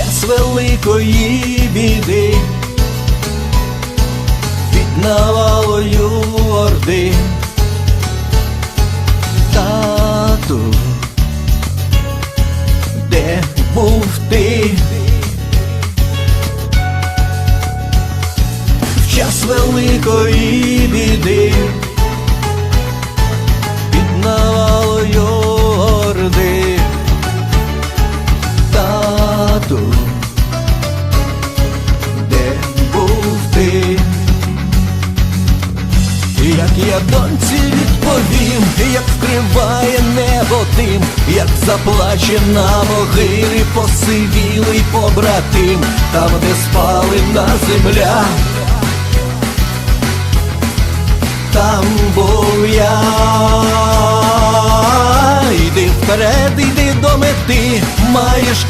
час великої біди, під навалою орди. Тату, де був ти? В час великої біди, Як я доньці відповім, як вкриває небо тим, як заплаче на могилі посивілий побратим, там, де спалена земля, там був я. Йди вперед, йди до мети, маєш